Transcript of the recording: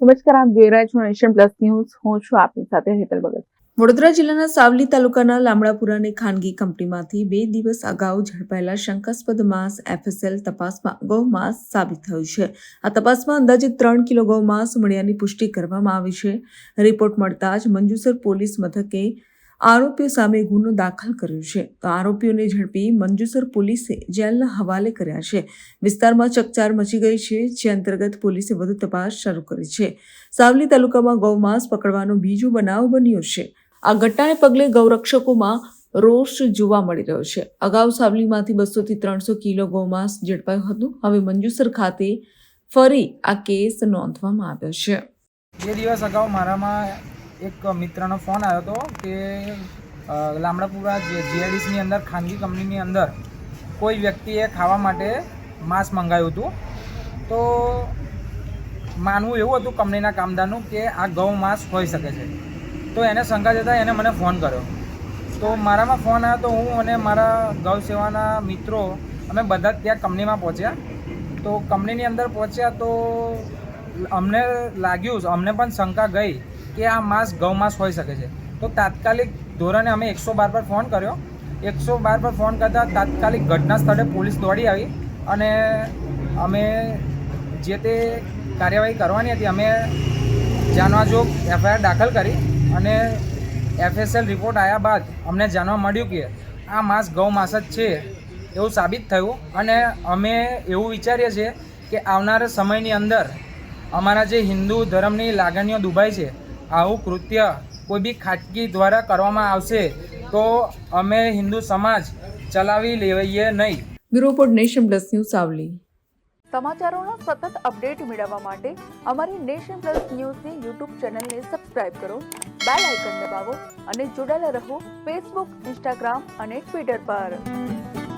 નમસ્કાર આપ જોઈ રહ્યા છો. નેશન પ્લસ ન્યૂઝ હું છું આપની સાથે હેતલ ભગત. વડોદરા જિલ્લાના સાવલી તાલુકાના લામડાપુરાની ખાનગી કંપનીમાંથી બે દિવસ અગાઉ ઝડપાયેલા શંકાસ્પદ માંસ એફએસએલ તપાસમાં ગૌ માંસ સાબિત થયું છે. આ તપાસમાં અંદાજે ત્રણ કિલો ગૌ માંસ મળ્યાની પુષ્ટિ કરવામાં આવી છે. રિપોર્ટ મળતા જ મંજુસર પોલીસ મથકે આરોપીઓ સામે ગુનો દાખલ કર્યો છે. તો આરોપીઓને ઝડપી મંજુસર પોલીસે જેલના હવાલે કર્યા છે. વિસ્તારમાં ચકચાર મચી ગઈ છે, જે અંતર્ગત પોલીસે વધુ તપાસ શરૂ કરી છે. સાવલી તાલુકામાં ગૌમાંસ પકડવાનો બીજો બનાવ બન્યો છે. આ ઘટનાને પગલે ગૌરક્ષકોમાં રોષ જોવા મળી રહ્યો છે. અગાઉ સાવલીમાંથી બસોથી ત્રણસો કિલો ગૌમાંસ ઝડપાયું હતું. હવે મંજુસર ખાતે ફરી આ કેસ નોંધવામાં આવ્યો છે. બે દિવસ અગાઉ મારામાં એક મિત્રનો ફોન આવ્યો હતો કે લામડાપુરા જીઆઈડીસીની અંદર, ખાનગી કંપનીની અંદર કોઈ વ્યક્તિએ ખાવા માટે માંસ મંગાવ્યું હતું. તો માનવું એવું હતું કંપનીના કામદારનું કે આ ગૌ માંસ હોઈ શકે છે. તો એને શંકા જતાં એને મને ફોન કર્યો. તો મારામાં ફોન આવ્યો તો હું અને મારા ગૌ સેવાના મિત્રો અમે બધા ત્યાં કંપનીમાં પહોંચ્યા. તો કંપનીની અંદર પહોંચ્યા તો અમને લાગ્યું, અમને પણ શંકા ગઈ કે આ માંસ, ગૌ માંસ હોઈ શકે છે. તો તાત્કાલિક ધોરણે અમે એકસો બાર પર ફોન કર્યો. એકસો બાર પર ફોન કરતાં તાત્કાલિક ઘટના સ્થળે પોલીસ દોડી આવી અને અમે જે તે કાર્યવાહી કરવાની હતી, અમે જાણવા જોગ એફઆઈઆર દાખલ કરી અને એફએસએલ રિપોર્ટ આવ્યા બાદ અમને જાણવા મળ્યું કે આ માંસ ગૌ માંસ જ છે એવું સાબિત થયું અને અમે એવું વિચારીએ છીએ કે આવનારા સમયની અંદર અમારા જે હિન્દુ ધર્મની લાગણીઓ દુભાઈ છે આવું કૃત્ય કોઈ બી ખાટકી દ્વારા કરવામાં આવશે તો અમે હિન્દુ સમાજ ચલાવી લેવાઈએ નહીં. Bureau report nation plus news Savli. સમાચારોનો સતત અપડેટ મેળવવા માટે અમારી નેશન પ્લસ ન્યૂઝની યુટ્યુબ ચેનલને સબસ્ક્રાઇબ કરો બેલ આઇકન દબાવો અને જોડાયેલા રહો ફેસબુક ઇન્સ્ટાગ્રામ અને ટ્વિટર પર.